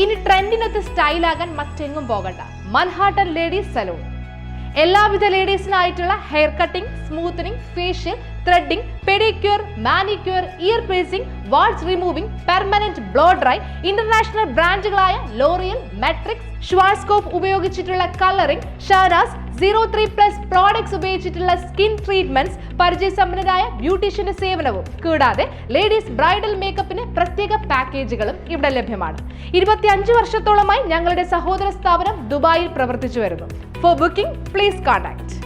ഇനി ട്രെൻഡിനൊത്ത് സ്റ്റൈലാകാൻ മറ്റെങ്ങും പോകണ്ട. Manhattan ladies salon. എല്ലാവിധ ലേഡീസിനായിട്ടുള്ള hair cutting smoothening facial threading pedicure manicure ear piercing warts removing permanent blow dry international ബ്രാൻഡുകളായ L'Oreal Matrix Schwarzkopf ഉപയോഗിച്ചിട്ടുള്ള colouring Shahnaz zero three plus products ഉപയോഗിച്ചിട്ടുള്ള skin treatments പരിചയസമ്പന്നരായ ബ്യൂട്ടീഷ്യന്റെ സേവനവും. കൂടാതെ ലേഡീസ് ബ്രൈഡൽ മേക്കപ്പിന് പ്രത്യേക പാക്കേജുകളും ഇവിടെ ലഭ്യമാണ്. ഇരുപത്തിയഞ്ച് വർഷത്തോളമായി ഞങ്ങളുടെ സഹോദര സ്ഥാപനം ദുബായിൽ പ്രവർത്തിച്ചു വരുന്നു. For booking please contact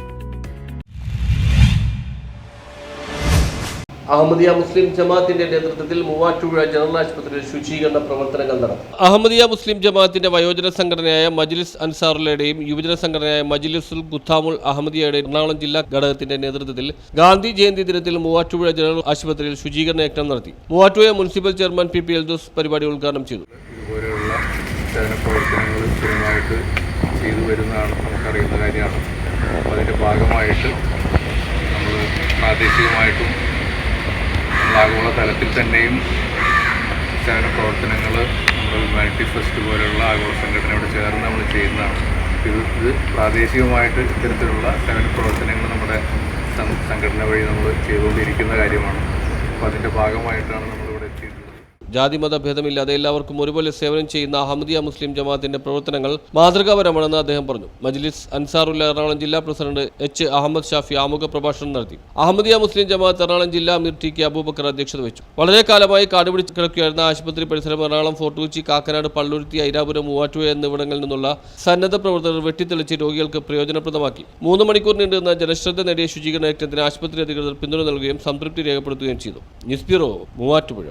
Ahmadiyya Muslim ജമാഅത്തിന്റെ നേതൃത്വത്തിൽ മൂവാറ്റുപുഴ ജനറൽ ആശുപത്രിയിൽ ശുചീകരണ പ്രവർത്തനങ്ങൾ നടന്നു അഹമ്മദിയ മുസ്ലിം ജമാഅത്തിന്റെ വയോജന സംഘടനയായ മജ്ലിസ് അൻസാറുകളുടെയും യുവജന സംഘടനയായ മജ്ലിസുൽ ഗുത്താമുൽ അഹമ്മദിയയുടെ എറണാകുളം ജില്ലാ ഘടകത്തിന്റെ നേതൃത്വത്തിൽ ഗാന്ധി ജയന്തി ദിനത്തിൽ മൂവാറ്റുപുഴ ജനറൽ ആശുപത്രിയിൽ ശുചീകരണ യജ്ഞം നടത്തി. Muvattupuzha municipal chairman P P Eldhose പരിപാടി ഉദ്ഘാടനം ചെയ്തു. ഇതുപോലെയുള്ള സേവന പ്രവർത്തനങ്ങൾ സ്ഥിരമായിട്ട് ചെയ്തു വരുന്നതാണ് നമുക്കറിയുന്ന കാര്യമാണ്. അതിന്റെ ഭാഗമായിട്ട് നമ്മൾ പ്രാദേശികമായിട്ടും ആഗോള തലത്തിൽ തന്നെയും സേവന പ്രവർത്തനങ്ങൾ നമ്മൾ ഹ്യൂമാനിറ്റി ഫെസ്റ്റ് പോലെയുള്ള ആഗോള സംഘടനയോട് ചേർന്ന് നമ്മൾ ചെയ്യുന്നതാണ്. ഇത് ഇത് പ്രാദേശികമായിട്ട് ഇത്തരത്തിലുള്ള സേവന പ്രവർത്തനങ്ങൾ നമ്മുടെ സംഘടന വഴി നമ്മൾ ചെയ്തുകൊണ്ടിരിക്കുന്ന കാര്യമാണ്. അപ്പോൾ അതിന്റെ ഭാഗമായിട്ടാണ് എത്തിയിട്ടുള്ളത് ജാതിമത ഭേദമില്ലാതെ എല്ലാവർക്കും ഒരുപോലെ സേവനം ചെയ്യുന്ന അഹമ്മദിയ മുസ്ലിം ജമാഅത്തിന്റെ പ്രവർത്തനങ്ങൾ മാതൃകാപരമാണെന്ന് അദ്ദേഹം പറഞ്ഞു. മജ്ലിസ് അൻസാറുല്ല എറണാകുളം ജില്ലാ പ്രസിഡന്റ് എച്ച്. അഹമ്മദ് ഷാഫി ആമുഖ പ്രഭാഷണം നടത്തി. അഹമ്മദിയ മുസ്ലിം ജമാഅത്ത് എറണാകുളം ജില്ലാ അമീർ ടി. കെ. അബൂബക്കർ അധ്യക്ഷത വെച്ചു വളരെ കാലമായി കാടുപിടിച്ച് കിടക്കുകയായിരുന്ന ആശുപത്രി പരിസരം എറണാകുളം ഫോർട്ട് കൊച്ചി കാക്കനാട് പള്ളുരുത്തി ഐരാപുരം മൂവാറ്റുപുഴ എന്നിവിടങ്ങളിൽ നിന്നുള്ള സന്നദ്ധ പ്രവർത്തകർ വെട്ടിത്തെളിച്ച് രോഗികൾക്ക് പ്രയോജനപ്രദമാക്കി. മൂന്ന് മണിക്കൂർ നീണ്ടുനിന്ന ജനശ്രദ്ധ നേടിയ ശുചീകരണ യജ്ഞത്തിന് ആശുപത്രി അധികൃതർ പിന്തുണ നൽകുകയും സംതൃപ്തി രേഖപ്പെടുത്തുകയും ചെയ്തു. News bureau Muvattupuzha.